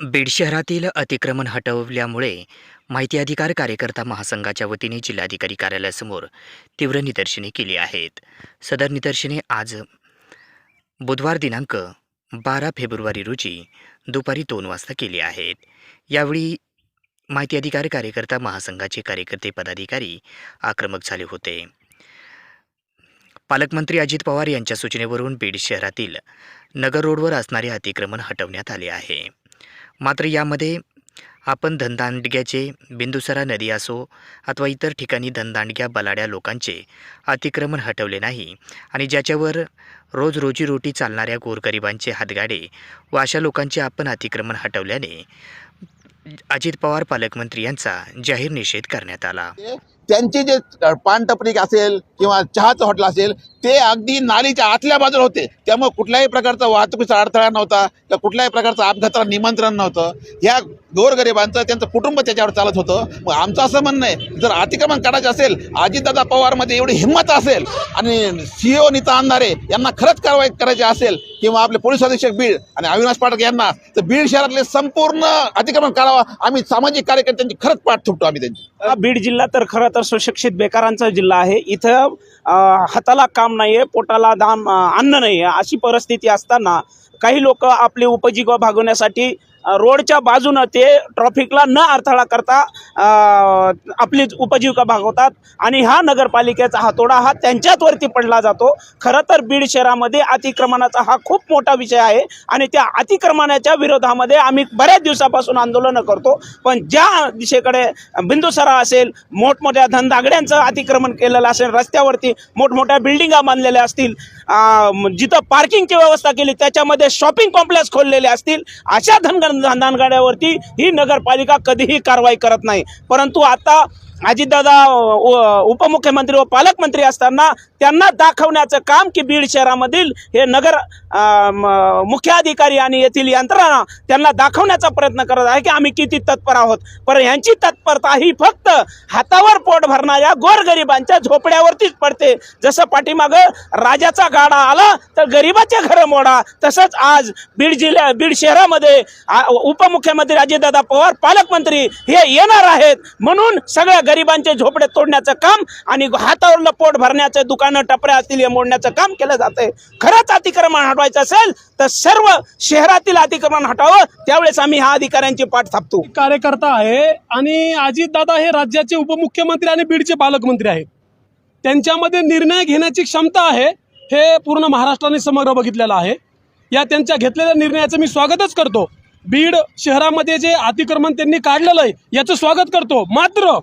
बीड शहरातील अतिक्रमण हटवल्यामुळे माहिती अधिकार कार्यकर्ता महासंघाच्या वतीने जिल्हाधिकारी कार्यालयासमोर तीव्र निदर्शने केली आहेत. सदर निदर्शने आज बुधवार दिनांक बारा फेब्रुवारी रोजी दुपारी दोन वाजता केली आहेत. यावेळी माहिती अधिकार कार्यकर्ता महासंघाचे कार्यकर्ते पदाधिकारी आक्रमक झाले होते. पालकमंत्री अजित पवार यांच्या सूचनेवरून बीड शहरातील नगर रोडवर असणारे अतिक्रमण हटवण्यात आले आहे. मात्र यामध्ये आपण धनदांडग्याचे बिंदुसरा नदी असो अथवा इतर ठिकाणी धनदांडग्या बलाड्या लोकांचे अतिक्रमण हटवले नाही आणि ज्याच्यावर रोज रोजीरोटी चालणाऱ्या गोरगरिबांचे हातगाडे व अशा लोकांचे आपण अतिक्रमण हटवल्याने अजित पवार पालकमंत्री यांचा जाहीर निषेध करण्यात आला. त्यांचे जे पानटपरी असेल किंवा चहाचं हॉटेल असेल ते अगदी नालीच्या आतल्या बाजूला होते. त्यामुळे कुठल्याही प्रकारचा वाहतुकीचा अडथळा नव्हता किंवा कुठल्याही प्रकारचा अपघाताला निमंत्रण नव्हतं. ह्या गोरगरिबांचं त्यांचं कुटुंब त्याच्यावर चालत होतं. मग आमचं असं म्हणणं आहे जर अतिक्रमण काढायचं असेल अजितदादा पवारमध्ये एवढी हिंमत असेल आणि सी ओ नीता अंधारे यांना खरंच कारवाई करायची असेल किंवा आपले पोलीस अधीक्षक बीड आणि अविनाश पाठक यांना तर बीड शहरातले संपूर्ण अतिक्रमण काढावं आम्ही सामाजिक कार्यकर्त्यांची खरंच पाठ थुपतो आम्ही त्यांची. बीड जिल्हा तर खरं तर सुशिक्षित बेकारांचा जिल्हा आहे. इथं हाताला काम नाही आहे पोटाला दाम अन्न नाही आहे अशी परिस्थिती असताना काही लोक आपली उपजीविका भागवण्यासाठी रोडच्या बाजूनं ते ट्रॉफिकला न अडथळा करता आपली उपजीविका भागवतात. आणि हा नगरपालिकेचा हातोडा हा त्यांच्याचवरती पडला जातो. खरं तर बीड शहरामध्ये अतिक्रमणाचा हा खूप मोठा विषय आहे. आणि त्या अतिक्रमणाच्या विरोधामध्ये आम्ही बऱ्याच दिवसापासून आंदोलनं करतो. पण ज्या दिशेकडे बिंदुसरा असेल मोठमोठ्या धनदागड्यांचं अतिक्रमण केलेलं असेल रस्त्यावरती मोठमोठ्या बिल्डिंगा बांधलेल्या असतील जिथं पार्किंगची व्यवस्था केली त्याच्यामध्ये शॉपिंग कॉम्प्लेक्स खोललेले असतील अशा धन ही नगरपालिका कधीही कारवाई करत नाही. परंतु आता अजितदादा उपमुख्यमंत्री व पालकमंत्री असताना त्यांना दाखवण्याचं काम की बीड शहरामधील हे नगर मुख्याधिकारी आणि येथील यंत्रणा त्यांना दाखवण्याचा प्रयत्न करत आहे की आम्ही किती तत्पर आहोत. पण यांची तत्परता ही फक्त हातावर पोट भरणाऱ्या गोरगरिबांच्या झोपड्यावरतीच पडते. जसं पाठीमागं राजाचा गाडा आला तर गरिबाच्या घरं मोडा. तसंच आज बीड जिल्ह्या बीड शहरामध्ये उपमुख्यमंत्री अजितदादा पवार पालकमंत्री हे येणार आहेत. म्हणून सगळ्या गरिबांचे झोपडे तोडण्याचं काम आणि हातावरलं पोट भरण्याचं दुकानं टपऱ्या असतील हे मोडण्याचं काम केलं जातंय. खरंच अतिक्रमण हटवायचं असेल तर सर्व शहरातील अतिक्रमण हटावं. त्यावेळेस आम्ही ह्या अधिकाऱ्यांची पाठ थापतो. कार्यकर्ता आहे आणि अजितदादा हे राज्याचे उपमुख्यमंत्री आणि बीडचे पालकमंत्री आहेत. त्यांच्यामध्ये निर्णय घेण्याची क्षमता आहे हे पूर्ण महाराष्ट्राने समग्र बघितलेलं आहे. या त्यांच्या घेतलेल्या निर्णयाचं मी स्वागतच करतो. बीड शहरामध्ये जे अतिक्रमण त्यांनी काढलेलं आहे याचं स्वागत करतो. मात्र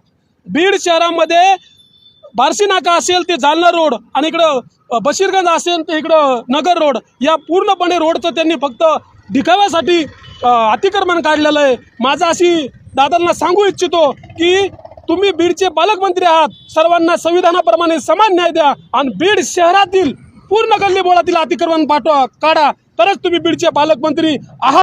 बीड शहरामध्ये बार्शी नाका असेल ते जालना रोड आणि इकडं बशीरगंज असेल ते इकडं नगर रोड या पूर्णपणे रोडचं त्यांनी फक्त दिखाव्यासाठी अतिक्रमण काढलेलं आहे. माझं अशी दादांना सांगू इच्छितो की तुम्ही बीडचे पालकमंत्री आहात. सर्वांना संविधानाप्रमाणे समान न्याय द्या आणि बीड शहरातील पूर्ण गल्लीबोळातील अतिक्रमण पाठवा काढा. तरच तुम्ही बीडचे पालकमंत्री आहात.